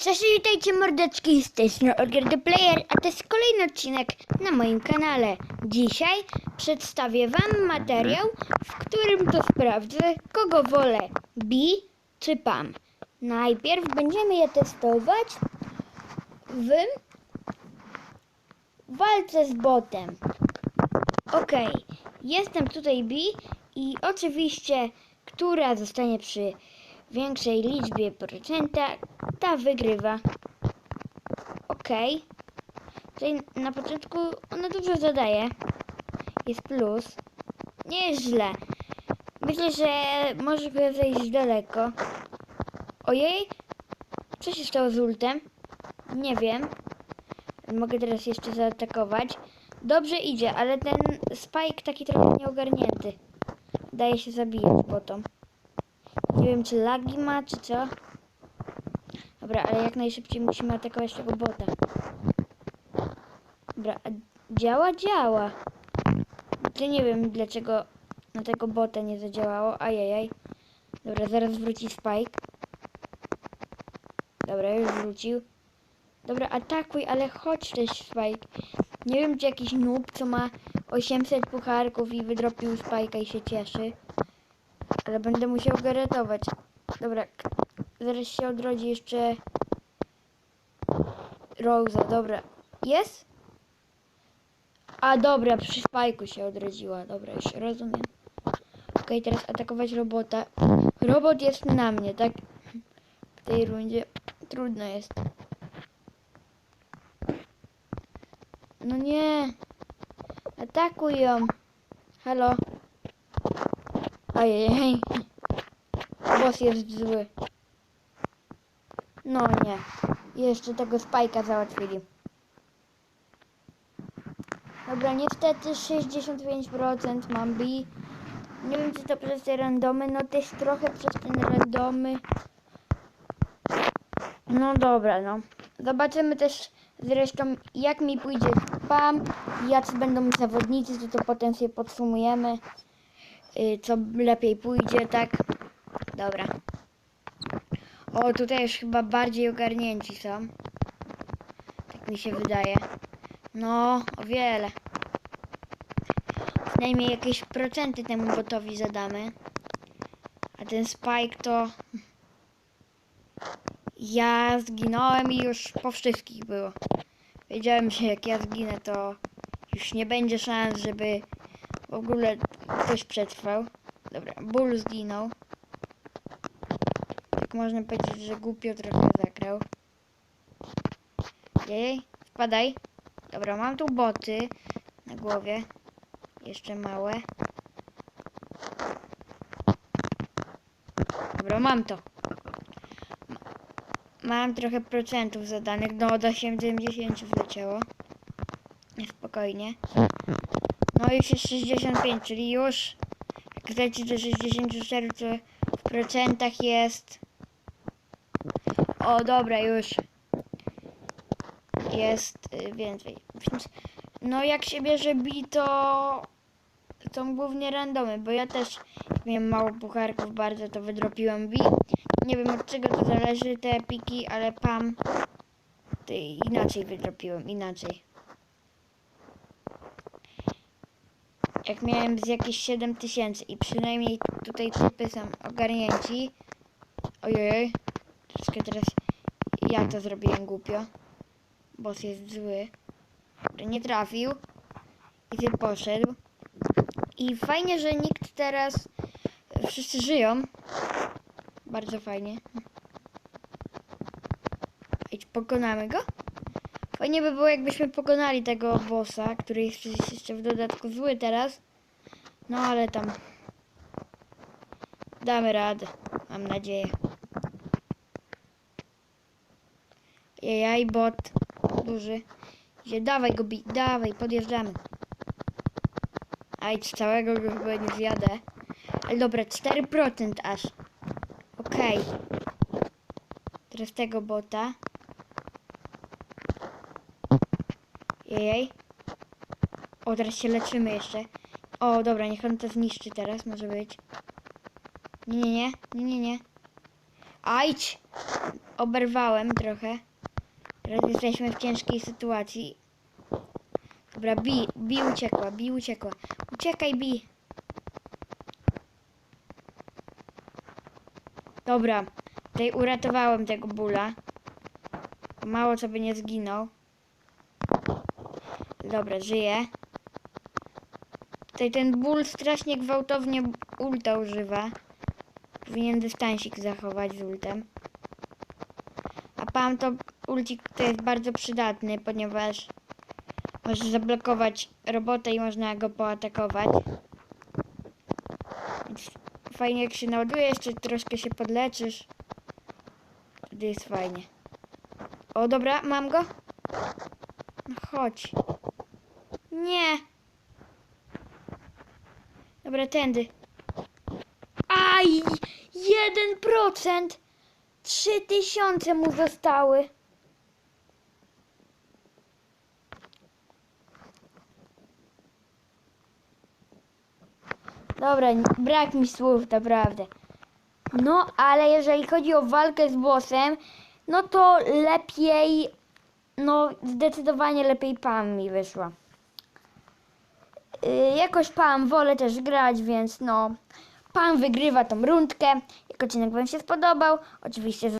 Cześć, witajcie mordeczki z tej strony the Player, a to jest kolejny odcinek na moim kanale. Dzisiaj przedstawię wam materiał, w którym to sprawdzę, kogo wolę, Bi czy Pam. Najpierw będziemy je testować w walce z botem. Okej, jestem tutaj Bi i oczywiście, która zostanie przy większej liczbie procenta, ta wygrywa. Okej. Tutaj na początku ona dużo zadaje. Jest plus. Nie jest źle. Myślę, że może zejść daleko. Ojej, co się stało z ultem? Nie wiem. Mogę teraz jeszcze zaatakować. Dobrze idzie, ale ten spike taki trochę nieogarnięty. Daje się zabijać potom. Nie wiem, czy lagi ma, czy co. Dobra, ale jak najszybciej musimy atakować tego bota. Dobra, działa? Działa. To nie wiem, dlaczego na tego bota nie zadziałało. Ajajaj. Dobra, zaraz wróci Spike. Dobra, już wrócił. Dobra, atakuj, ale chodź też Spike. Nie wiem, czy jakiś noob, co ma 800 pucharków i wydropił Spike'a i się cieszy. Ale będę musiał go ratować. Dobra, zaraz się odrodzi jeszcze Rosa, dobra. Jest? A dobra, przy spajku się odrodziła. Dobra, już rozumiem. Okej, teraz atakować robota. Robot jest na mnie, tak? W tej rundzie trudno jest. No nie. Atakuj ją. Halo. Ojej. Boss jest zły. No nie. Jeszcze tego spajka załatwili. Dobra, niestety 65% mam B. Nie wiem, czy to przez te randomy. No też trochę przez ten randomy. No dobra, no. Zobaczymy też zresztą, jak mi pójdzie PAM, jacy będą zawodnicy, to, to potem sobie podsumujemy, co lepiej pójdzie, tak? Dobra. O, tutaj już chyba bardziej ogarnięci są. Tak mi się wydaje. No, o wiele. Przynajmniej jakieś procenty temu botowi zadamy. A ten Spike to... Ja zginąłem i już po wszystkich było. Wiedziałem, że jak ja zginę, to już nie będzie szans, żeby w ogóle ktoś przetrwał. Dobra, Bull zginął. Tak można powiedzieć, że głupio trochę zagrał. Jej, wpadaj. Dobra, mam tu boty na głowie. Jeszcze małe. Dobra, mam to. Ma- Mam trochę procentów zadanych. No, do 70 wleciało. Spokojnie. No już jest 65, czyli już jak zleci do 64, to w procentach jest... O, dobra, już. Jest y, więcej. Więc, no jak się bierze bi, to są głównie randomy, bo ja też miałem mało pucharków bardzo, to wydropiłem bi. Nie wiem od czego to zależy te epiki, ale pam inaczej wydropiłem, inaczej. Jak miałem z jakieś 7000 i przynajmniej tutaj typy są ogarnięci. Ojej, troszkę teraz ja to zrobiłem głupio. Boss jest zły. Nie trafił. I ty poszedł. I fajnie, że nikt teraz. Wszyscy żyją. Bardzo fajnie. I pokonamy go? Fajnie by było, jakbyśmy pokonali tego bossa, który jest jeszcze w dodatku zły teraz. No ale tam. Damy radę. Mam nadzieję. Jajaj, bot duży. Idzie, dawaj go dawaj, podjeżdżamy. Aj, całego go chyba nie zjadę. Ale dobra, 4% aż. Okej. Teraz tego bota. Jej. O, teraz się leczymy jeszcze. O, dobra, niech on to zniszczy teraz, może być. Nie, nie, nie, nie, nie, nie. Ajdź! oberwałem trochę. Teraz jesteśmy w ciężkiej sytuacji. Dobra, Bi, Bi uciekła, Bi uciekła. Uciekaj, Bi. Dobra, tutaj uratowałem tego bóla. Mało co by nie zginął. Dobra, żyje. Tutaj ten ból strasznie gwałtownie ulta używa. Powinien dystansik zachować z ultem. A Pam to ulcik to jest bardzo przydatny, ponieważ możesz zablokować robotę i można go poatakować. Więc fajnie jak się naładuje, jeszcze troszkę się podleczysz. Wtedy jest fajnie. O dobra, mam go? No chodź. Nie. Dobra, tędy. Aj! Jeden procent! Trzy tysiące mu zostały. Dobra, brak mi słów, naprawdę. No, ale jeżeli chodzi o walkę z bossem, no to lepiej, no zdecydowanie lepiej Pam mi wyszła. Yy, jakoś Pam wolę też grać, więc no, Pan wygrywa tą rundkę. Jak odcinek Wam się spodobał, oczywiście